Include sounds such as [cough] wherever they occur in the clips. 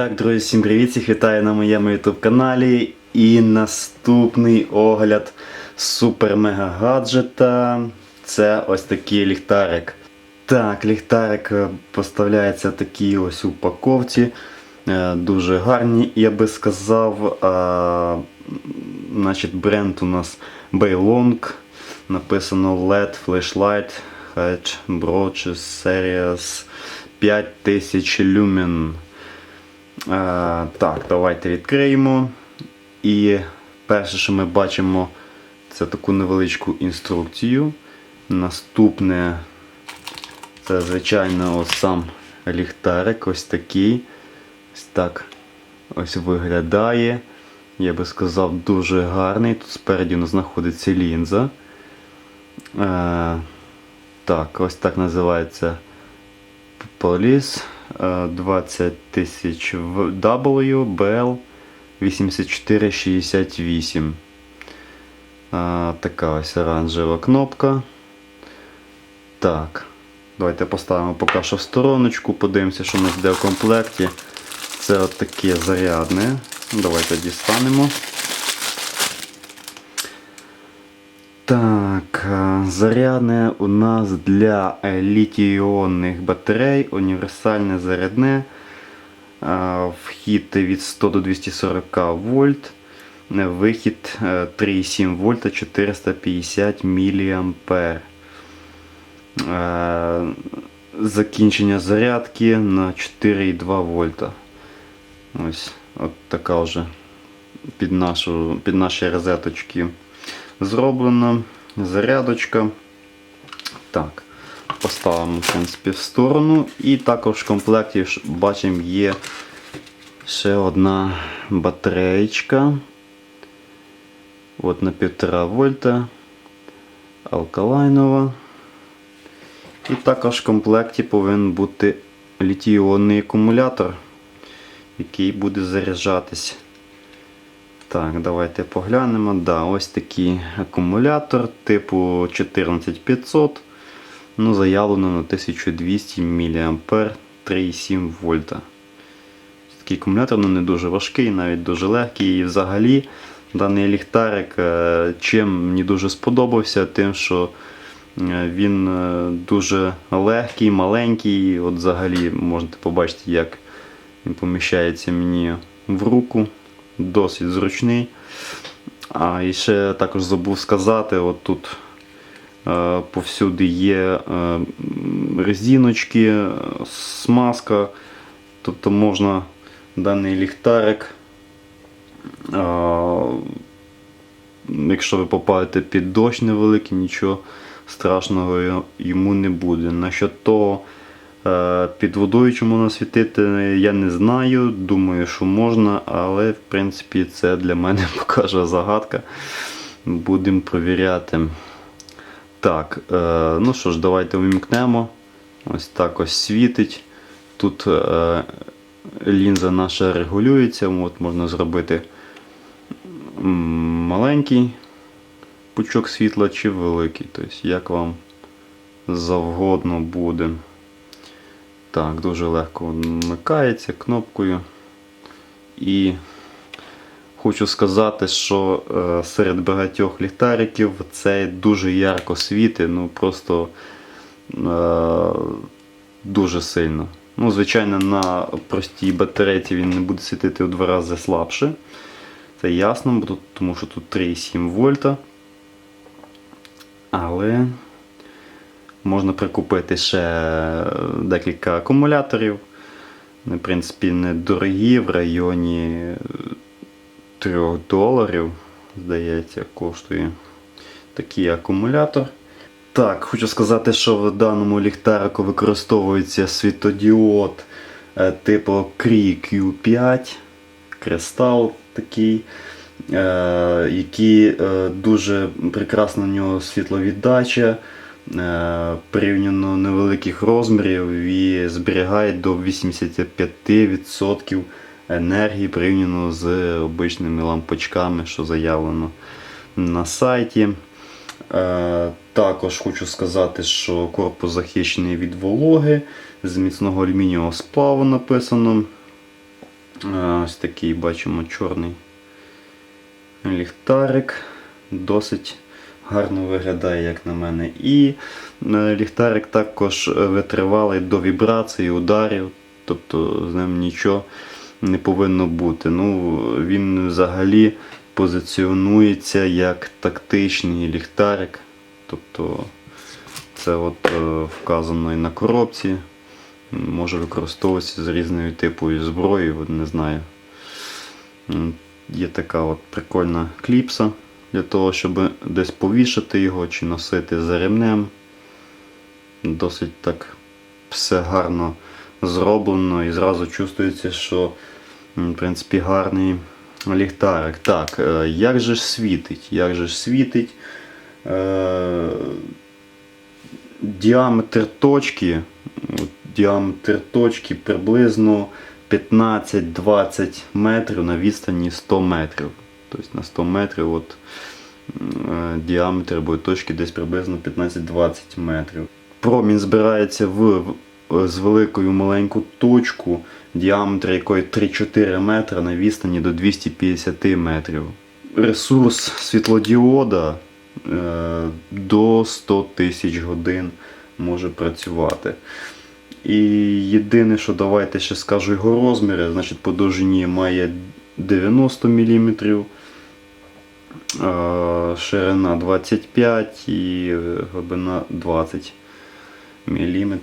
Так, друзі, всім привіт! Всіх вітаю на моєму YouTube каналі. І наступний огляд супер-мега гаджета. Це ось такий ліхтарик. Так, ліхтарик е, поставляється в такій ось упаковці. Е, Дуже гарні, я би сказав. А, значить, бренд у нас Baylong. Написано LED Flashlight Hedge Brooches Series 5000 Lumen. Е, так, давайте відкриємо. І перше, що ми бачимо, це таку невеличку інструкцію. Наступне це, звичайно, ось сам ліхтарик, ось такий. Ось так ось виглядає. Я би сказав, дуже гарний. Тут спереді у нас знаходиться лінза. Е, так, ось так називається е, 20 тисяч W BL 8468. Е, Така ось оранжева кнопка. Так. Давайте поставимо поки що в стороночку, подивимося, що у нас йде в комплекті. Це от таке зарядне. Давайте дістанемо. Так, е, зарядне у нас для е, літій-іонних батарей, універсальне зарядне. Е, Вхід від 100 до 240 вольт. Е, Вихід е, 3,7 вольта 450 мА. Е, Закінчення зарядки на 4,2 вольта. Ось от така вже під, нашу, під наші розеточки зроблена. Зарядочка. Так, поставимо в принципі, в сторону. І також в комплекті бачимо є ще одна батареєчка. От на 1,5 вольта. Алкалайнова. І також в комплекті повинен бути літій-іонний акумулятор, який буде заряджатись. Так, давайте поглянемо. Да, ось такий акумулятор типу 14500. Ну, заявлено на 1200 мА 3,7 вольта. Такий акумулятор ну, не дуже важкий, навіть дуже легкий. І взагалі даний ліхтарик е, чим мені дуже сподобався, тим, що е, він е, дуже легкий, маленький. От взагалі можете побачити, як він поміщається мені в руку. Досить зручний. А і ще також забув сказати, от тут е, повсюди є е, резиночки, смазка. Тобто можна даний ліхтарик, е, якщо ви попадете під дощ невеликий, нічого страшного йому не буде. Насчет того, під водою чому можна світити, я не знаю. Думаю, що можна, але в принципі це для мене [laughs] покаже загадка. Будемо провіряти. Так, е, ну що ж, давайте вимкнемо. Ось так ось світить. Тут е, лінза наша регулюється, от можна зробити маленький пучок світла чи великий. Тобто, як вам завгодно буде. Так, дуже легко вмикається кнопкою. І хочу сказати, що е, серед багатьох ліхтариків цей дуже ярко світить, ну просто е, дуже сильно. Ну, звичайно, на простій батарейці він не буде світити в два рази слабше. Це ясно, тому що тут 3,7 вольта. Але можна прикупити ще декілька акумуляторів. В принципі, недорогі, в районі 3 доларів, здається, коштує такий акумулятор. Так, хочу сказати, що в даному ліхтарику використовується світодіод е, типу Cree Q5, кристал такий, е, який е, дуже прекрасна у нього світловіддача, е, порівняно невеликих розмірів і зберігає до 85% енергії порівняно з обичними лампочками, що заявлено на сайті. Е, Також хочу сказати, що корпус захищений від вологи, з міцного алюмінієвого сплаву написано. Е, Ось такий бачимо чорний ліхтарик. Досить гарно виглядає, як на мене. І е, ліхтарик також витривалий до вібрацій, ударів. Тобто з ним нічого не повинно бути. Ну, він взагалі позиціонується як тактичний ліхтарик. Тобто це от е, вказано і на коробці. Може використовуватися з різною типою зброї, не знаю. Є така от прикольна кліпса для того, щоб десь повішати його чи носити за ремнем. Досить так все гарно зроблено і зразу чувствується, що в принципі гарний ліхтарик. Так, е, як же ж світить? Як же ж світить? Е, діаметр точки, діаметр точки приблизно 15-20 метрів на відстані 100 метрів. Тобто на 100 метрів от, е, діаметр точки десь приблизно 15-20 метрів. Промінь збирається в- з великою маленьку точку, діаметр якої 3-4 метри на відстані до 250 метрів. Ресурс світлодіода е, до 100 тисяч годин може працювати. І єдине, що давайте ще скажу його розміри, значить по довжині має 90 мм, ширина 25 і глибина 20 мм.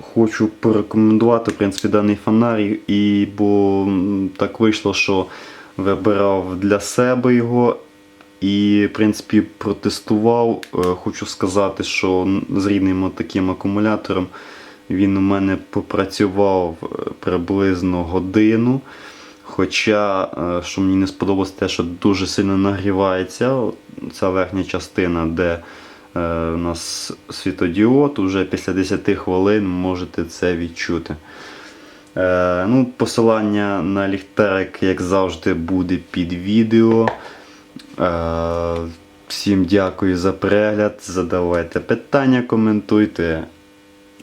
Хочу порекомендувати в принципі, даний фонарій, і, бо так вийшло, що вибирав для себе його і, в принципі, протестував. Е, Хочу сказати, що з рідним таким акумулятором він у мене попрацював е, приблизно годину. Хоча, е, що мені не сподобалось, те, що дуже сильно нагрівається ця верхня частина, де е, у нас світодіод, уже після 10 хвилин можете це відчути. Е, ну, посилання на ліхтарик, як завжди, буде під відео. Всім дякую за перегляд. Задавайте питання, коментуйте,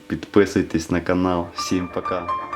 підписуйтесь на канал. Всім пока.